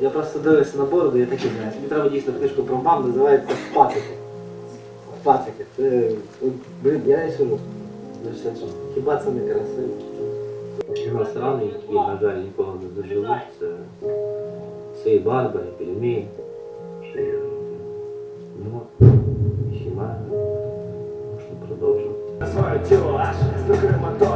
Я просто дивився на бороду, я такий знаю. Мені треба дійсно книжку про мам, називається Пацики. Пацики. Це, блін, я і сижу. Ну, Хіба це не красиво? Його страни, які, на жаль, нікого не доживуть, це, це і Барбара, і Пельмень, чи ну, Хіма. Можна продовжувати. Своє тіло аж до крематорію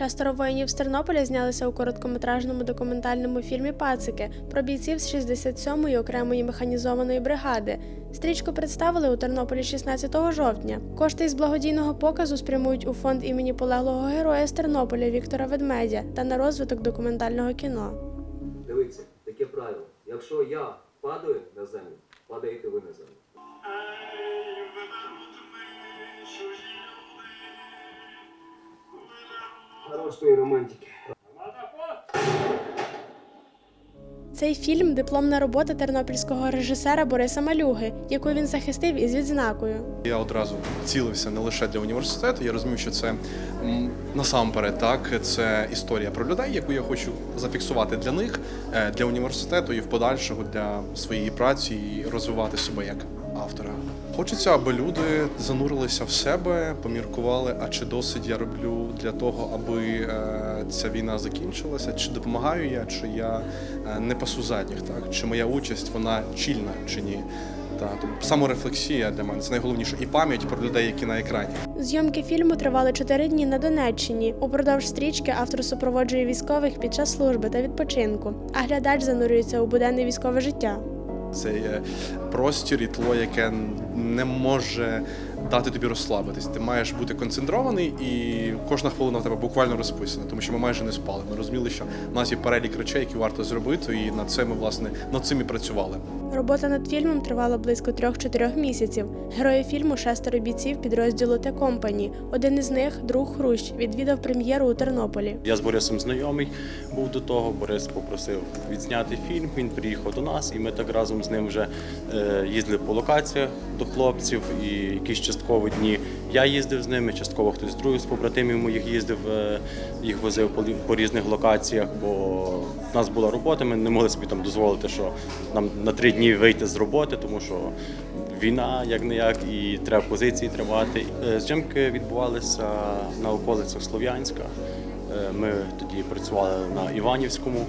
Шестеро воїнів з Тернополя знялися у короткометражному документальному фільмі Пацики про бійців з 67-ї окремої механізованої бригади. Стрічку представили у Тернополі 16 жовтня. Кошти із благодійного показу спрямують у фонд імені полеглого героя з Тернополя Віктора Ведмедя та на розвиток документального кіно. Дивіться, таке правило. Якщо я падаю на землю, падаєте ви на землю. Хорошої романтики. Цей фільм дипломна робота тернопільського режисера Бориса Малюги, яку він захистив із відзнакою. Я одразу цілився не лише для університету. Я розумів, що це насамперед так. Це історія про людей, яку я хочу зафіксувати для них, е, для університету і в подальшого для своєї праці і розвивати себе як автора. Хочеться, аби люди занурилися в себе, поміркували, а чи досить я роблю для того, аби е, ця війна закінчилася, чи допомагаю я, чи я е, не пасу задніх, так чи моя участь вона чільна чи ні. Так, тобто саморефлексія для мене це найголовніше і пам'ять про людей, які на екрані. Зйомки фільму тривали чотири дні на Донеччині. Упродовж стрічки автор супроводжує військових під час служби та відпочинку, а глядач занурюється у буденне військове життя. Це є простір і тло, яке не може дати тобі розслабитись. Ти маєш бути концентрований, і кожна хвилина в тебе буквально розписана, тому що ми майже не спали. Ми розуміли, що в нас є перелік речей, які варто зробити, і над це ми власне над цим і працювали. Робота над фільмом тривала близько трьох-чотирьох місяців. Герої фільму шестеро бійців підрозділу Те Компані. Один із них, друг Хрущ, відвідав прем'єру у Тернополі. Я з Борисом знайомий був до того. Борис попросив відзняти фільм. Він приїхав до нас, і ми так разом з ним вже е, їздили по локаціях до хлопців. І якісь частково дні я їздив з ними, частково хтось другий з побратимів моїх їздив, е, їх возив по різних локаціях, бо в нас була робота. Ми не могли собі там дозволити, що нам на три дні вийти з роботи, тому що війна як не як, і треба позиції тримати. Е, Зйомки відбувалися на околицях Слов'янська. Е, Ми тоді працювали на Іванівському,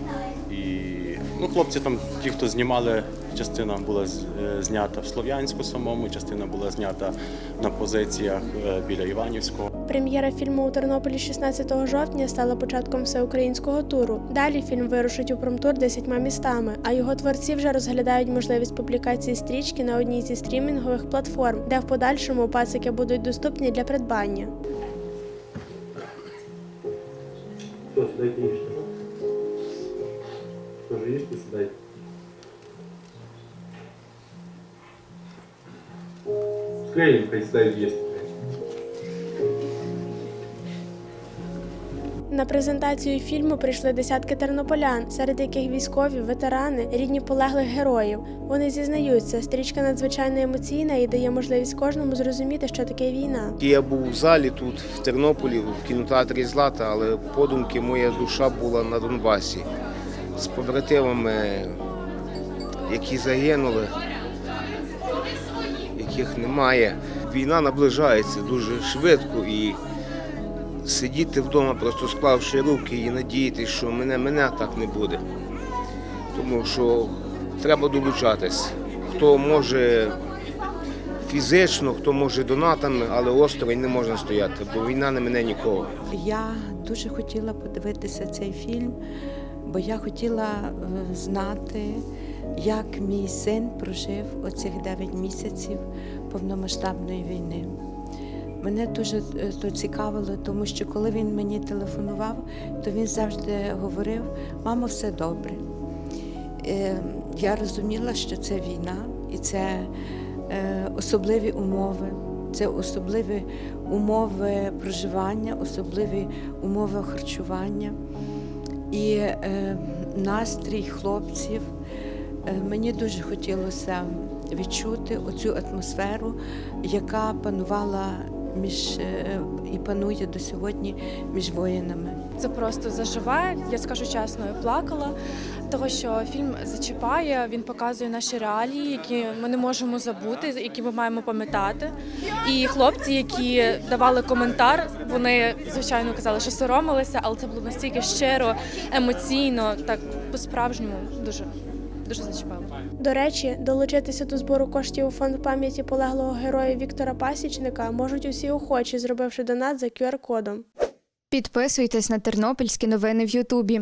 і ну, хлопці там, ті, хто знімали, частина була е, знята в Слов'янську самому, частина була знята на позиціях е, біля Іванівського. Прем'єра фільму у Тернополі 16 жовтня стала початком всеукраїнського туру. Далі фільм вирушить у промтур десятьма містами, а його творці вже розглядають можливість публікації стрічки на одній зі стрімінгових платформ, де в подальшому пацики будуть доступні для придбання. Тоже їжте, сідайте. Скорее, хай сідайте їсти. На презентацію фільму прийшли десятки тернополян, серед яких військові, ветерани, рідні полеглих героїв. Вони зізнаються, стрічка надзвичайно емоційна і дає можливість кожному зрозуміти, що таке війна. Я був в залі тут, в Тернополі, в кінотеатрі Злата, але подумки моя душа була на Донбасі з побратимами, які загинули, яких немає. Війна наближається дуже швидко і сидіти вдома, просто склавши руки і надіятися, що мене, мене так не буде. Тому що треба долучатись. Хто може фізично, хто може донатами, але осторонь не можна стояти, бо війна не мене нікого. Я дуже хотіла подивитися цей фільм, бо я хотіла е, знати, як мій син прожив оцих 9 місяців повномасштабної війни. Мене дуже е, то цікавило, тому що коли він мені телефонував, то він завжди говорив: мамо, все добре. Е, Я розуміла, що це війна і це особливі умови, це особливі умови проживання, особливі умови харчування. І е, настрій хлопців Е, Мені дуже хотілося відчути оцю атмосферу, яка панувала між е, і панує до сьогодні між воїнами. Це просто заживає, Я скажу чесно, я плакала, того що фільм зачіпає, він показує наші реалії, які ми не можемо забути, які ми маємо пам'ятати. І хлопці, які давали коментар, вони звичайно казали, що соромилися, але це було настільки щиро, емоційно, так по-справжньому дуже дуже зачіпало. До речі, долучитися до збору коштів у фонд пам'яті полеглого героя Віктора Пасічника можуть усі охочі, зробивши донат за QR-кодом. Підписуйтесь на тернопільські новини в Ютубі.